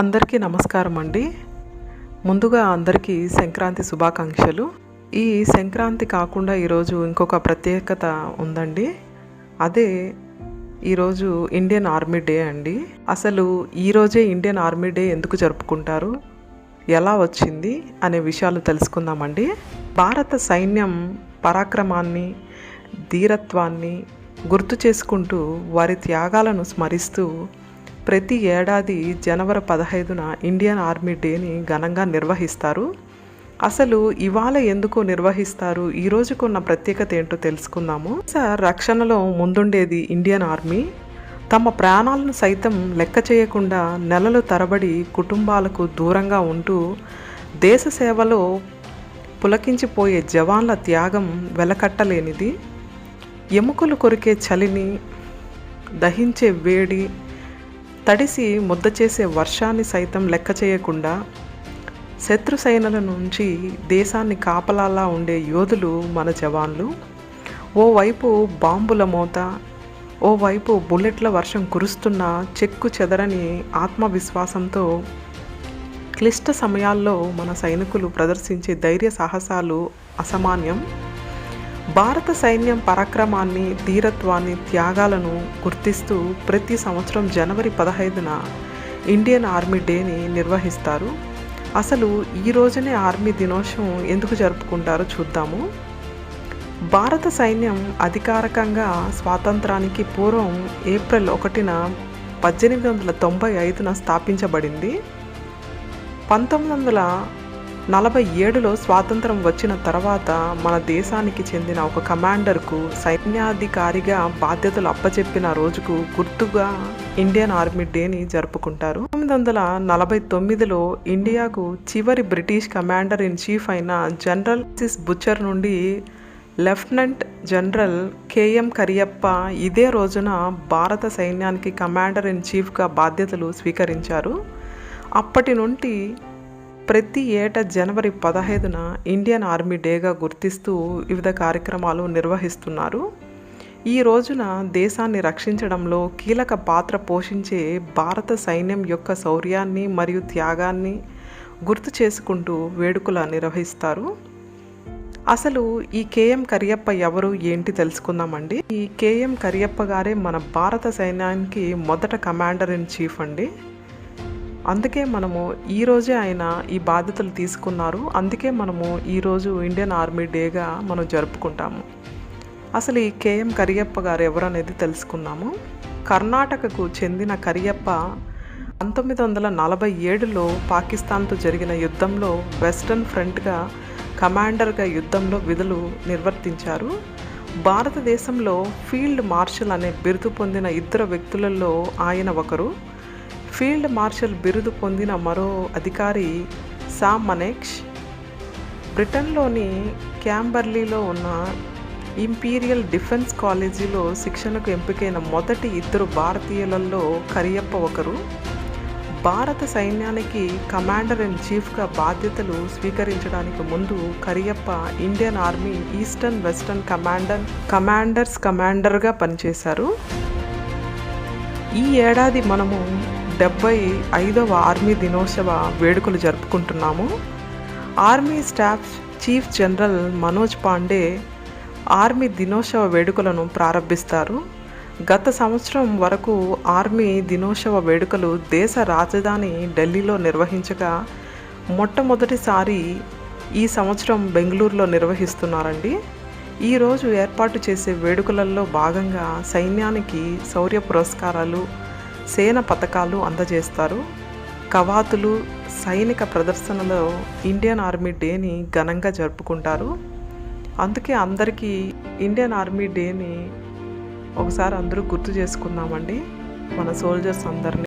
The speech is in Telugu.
అందరికీ నమస్కారం అండి. ముందుగా అందరికీ సంక్రాంతి శుభాకాంక్షలు. ఈ సంక్రాంతి కాకుండా ఈరోజు ఇంకొక ప్రత్యేకత ఉందండి. అదే ఈరోజు ఇండియన్ ఆర్మీ డే అండి. అసలు ఈరోజే ఇండియన్ ఆర్మీ డే ఎందుకు జరుపుకుంటారు? ఎలా వచ్చింది? అనే విషయాలు తెలుసుకుందామండి. భారత సైన్యం పరాక్రమాన్ని ధీరత్వాన్ని గుర్తు చేసుకుంటూ వారి త్యాగాలను స్మరిస్తూ ప్రతి ఏడాది జనవరి పదహైదున ఇండియన్ ఆర్మీ డేని ఘనంగా నిర్వహిస్తారు. అసలు ఇవాళ ఎందుకు నిర్వహిస్తారు? ఈ రోజుకున్న ప్రత్యేకత ఏంటో తెలుసుకుందాము. సార్ రక్షణలో ముందుండేది ఇండియన్ ఆర్మీ. తమ ప్రాణాలను సైతం లెక్క చేయకుండా నెలలు తరబడి కుటుంబాలకు దూరంగా ఉంటూ దేశ సేవలో పులకించిపోయే జవాన్ల త్యాగం వెలకట్టలేనిది. ఎముకలు కొరికే చలిని దహించే వేడి తడిసి ముద్ద చేసే వర్షాన్ని సైతం లెక్క చేయకుండా శత్రు సైన్యాల నుంచి దేశాన్ని కాపలాలా ఉండే యోధులు మన జవాన్లు. ఓవైపు బాంబుల మోత ఓవైపు బుల్లెట్ల వర్షం కురుస్తున్న చెక్కు చెదరని ఆత్మవిశ్వాసంతో క్లిష్ట సమయాల్లో మన సైనికులు ప్రదర్శించే ధైర్య సాహసాలు అసామాన్యం. భారత సైన్యం పరాక్రమాన్ని ధీరత్వాన్ని త్యాగాలను గుర్తిస్తూ ప్రతి సంవత్సరం జనవరి పదహైదున ఇండియన్ ఆర్మీ డేని నిర్వహిస్తారు. అసలు ఈ రోజునే ఆర్మీ దినోత్సవం ఎందుకు జరుపుకుంటారో చూద్దాము. భారత సైన్యం అధికారికంగా స్వాతంత్రానికి పూర్వం ఏప్రిల్ ఒకటిన పద్దెనిమిది వందల తొంభై ఐదున స్థాపించబడింది. పంతొమ్మిది వందల నలభై ఏడులో స్వాతంత్రం వచ్చిన తర్వాత మన దేశానికి చెందిన ఒక కమాండర్కు సైన్యాధికారిగా బాధ్యతలు అప్పచెప్పిన రోజుకు గుర్తుగా ఇండియన్ ఆర్మీ డేని జరుపుకుంటారు. తొమ్మిది వందల నలభై తొమ్మిదిలో ఇండియాకు చివరి బ్రిటిష్ కమాండర్ ఇన్ చీఫ్ అయిన జనరల్ సిస్ బుచ్చర్ నుండి lieutenant general K M Cariappa ఇదే రోజున భారత సైన్యానికి కమాండర్ ఇన్ చీఫ్గా బాధ్యతలు స్వీకరించారు. అప్పటి నుండి ప్రతి ఏటా జనవరి పదహైదున ఇండియన్ ఆర్మీ డేగా గుర్తిస్తూ వివిధ కార్యక్రమాలు నిర్వహిస్తున్నారు. ఈ రోజున దేశాన్ని రక్షించడంలో కీలక పాత్ర పోషించే భారత సైన్యం యొక్క శౌర్యాన్ని మరియు త్యాగాన్ని గుర్తు చేసుకుంటూ వేడుకలు నిర్వహిస్తారు. అసలు ఈ కేఎం కరియప్ప ఎవరు ఏంటి తెలుసుకుందామండి? ఈ కేఎం కరియప్ప గారే మన భారత సైన్యానికి మొదట కమాండర్ ఇన్ చీఫ్ అండి. అందుకే మనము ఈరోజే ఆయన ఈ బాధ్యతలు తీసుకున్నారు. అందుకే మనము ఈరోజు ఇండియన్ ఆర్మీ డేగా మనం జరుపుకుంటాము. అసలు ఈ కేఎం కరియప్ప గారు ఎవరనేది తెలుసుకున్నాము కర్ణాటకకు చెందిన కరియప్ప పంతొమ్మిది వందల నలభై ఏడులో పాకిస్తాన్తో జరిగిన యుద్ధంలో వెస్టర్న్ ఫ్రంట్గా కమాండర్గా యుద్ధంలో విధులు నిర్వర్తించారు. భారతదేశంలో ఫీల్డ్ మార్షల్ అనే బిరుదు పొందిన ఇద్దరు వ్యక్తులలో ఆయన ఒకరు. ఫీల్డ్ మార్షల్ బిరుదు పొందిన మరో అధికారి సామ్ మనెక్ష్ బ్రిటన్లోని క్యాంబర్లీలో ఉన్న ఇంపీరియల్ డిఫెన్స్ కాలేజీలో శిక్షణకు ఎంపికైన మొదటి ఇద్దరు భారతీయులలో కరియప్ప ఒకరు. భారత సైన్యానికి కమాండర్ ఇన్ చీఫ్గా బాధ్యతలు స్వీకరించడానికి ముందు Cariappa Indian army eastern western commander commanders కమాండర్గా పనిచేశారు. ఈ ఏడాది మనము డెబ్బై ఐదవ ఆర్మీ దినోత్సవ వేడుకలు జరుపుకుంటున్నాము. Army staff chief general Manoj Pande army దినోత్సవ వేడుకలను ప్రారంభిస్తారు. గత సంవత్సరం వరకు ఆర్మీ దినోత్సవ వేడుకలు దేశ రాజధాని ఢిల్లీలో నిర్వహించగా మొట్టమొదటిసారి ఈ సంవత్సరం బెంగళూరులో నిర్వహిస్తున్నారండి. ఈరోజు ఏర్పాటు చేసే వేడుకలలో భాగంగా సైన్యానికి శౌర్య పురస్కారాలు సేన పథకాలు అందజేస్తారు. కవాతులు సైనిక ప్రదర్శనలో ఇండియన్ ఆర్మీ డేని ఘనంగా జరుపుకుంటారు. అందుకే అందరికీ ఇండియన్ ఆర్మీ డేని ఒకసారి అందరూ గుర్తు చేసుకుందామండి. మన సోల్జర్స్ అందరినీ.